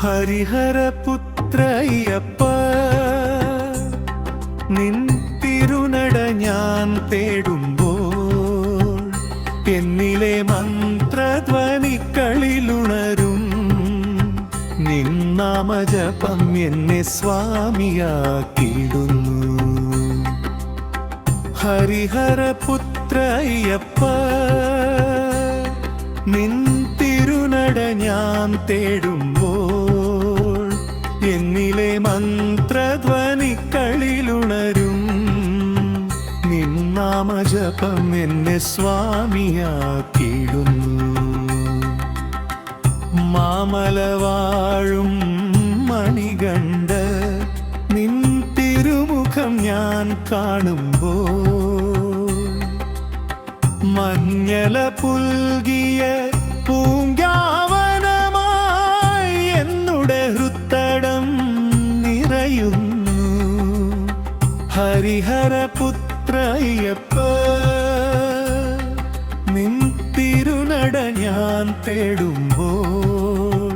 ഹരിഹരപുത്രയ്യപ്പ നിൻ തിരുനട ഞാൻ തേടുമ്പോൾ എന്നിലെ മന്ത്രധ്വനിക്കളിലുണരും. നിന്നാമജപം നാമജപം എന്നെ സ്വാമിയാക്കിയിടുന്നു. ഹരിഹരപുത്രയ്യപ്പ നിൻ തിരുനട ഞാൻ തേടുമ്പോൾ എന്നിലെ മന്ത്രധ്വനിക്കളിലുണരും. നിന്നാമജപം നാമജപം എന്നെ സ്വാമിയാക്കിയിടുന്നു. മാമലവാഴും മണികണ്ഠ നിൻ തിരുമുഖം ഞാൻ കാണുമ്പോൾ. മഞ്ഞല പുൽകിയ പൂങ്കാവനമായി നിറയുന്നു ഹരിഹരപുത്രയ്യപ്പ നിൻ തിരുനട ഞാൻ തേടുമ്പോൾ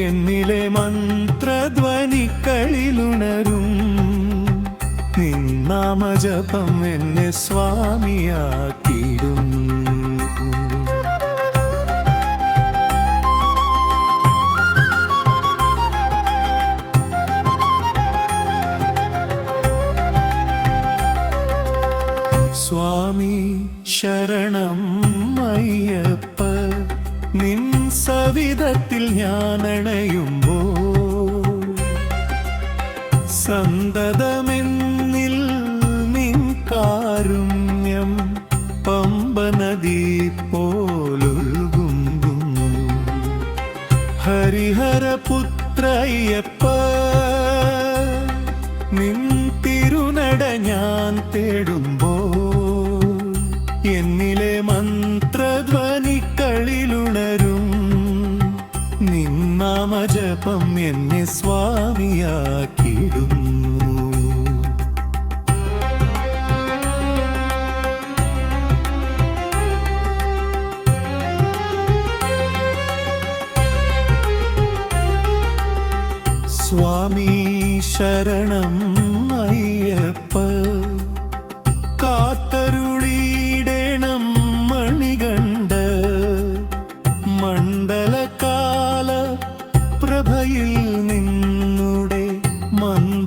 എന്നിലെ മന്ത്രധ്വനിക്കളിലുണരും. നിൻ നാമജപം എന്നെ സ്വാമിയാക്കിയിടുന്നു സ്വാമി ശരണം അയ്യപ്പ നിൻ സവിധത്തിൽ ഞാനണയുമ്പോ. സന്തതമെന്നിൽ നിൻ കാരുണ്യം പമ്പ നദി പോലൊഴുകുന്നു ഹരിഹരപുത്രയ്യപ്പ നിൻ തിരുനട ഞാൻ തേടുമ്പോൾ എന്നിലെ മന്ത്രധ്വനികളിലുണരും നിന്നാമജപം എന്നെ സ്വാമിയാക്കിടും സ്വാമീ ശരണം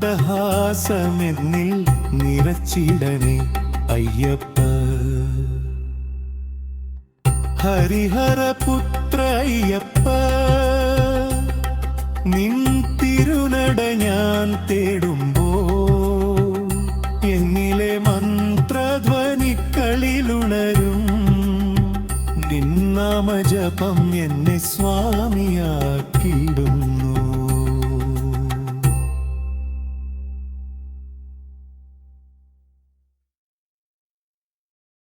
മന്ദഹാസമെന്നിൽ നിറച്ചിടനെ അയ്യപ്പ. ഹരിഹരപുത്രയ്യപ്പ നിൻ തിരുനട ഞാൻ തേടുമ്പോ എന്നിലെ മന്ത്രധ്വനിക്കളിലുണരും. നിന്നാമജപം എന്നെ സ്വാമിയാക്കിയിടും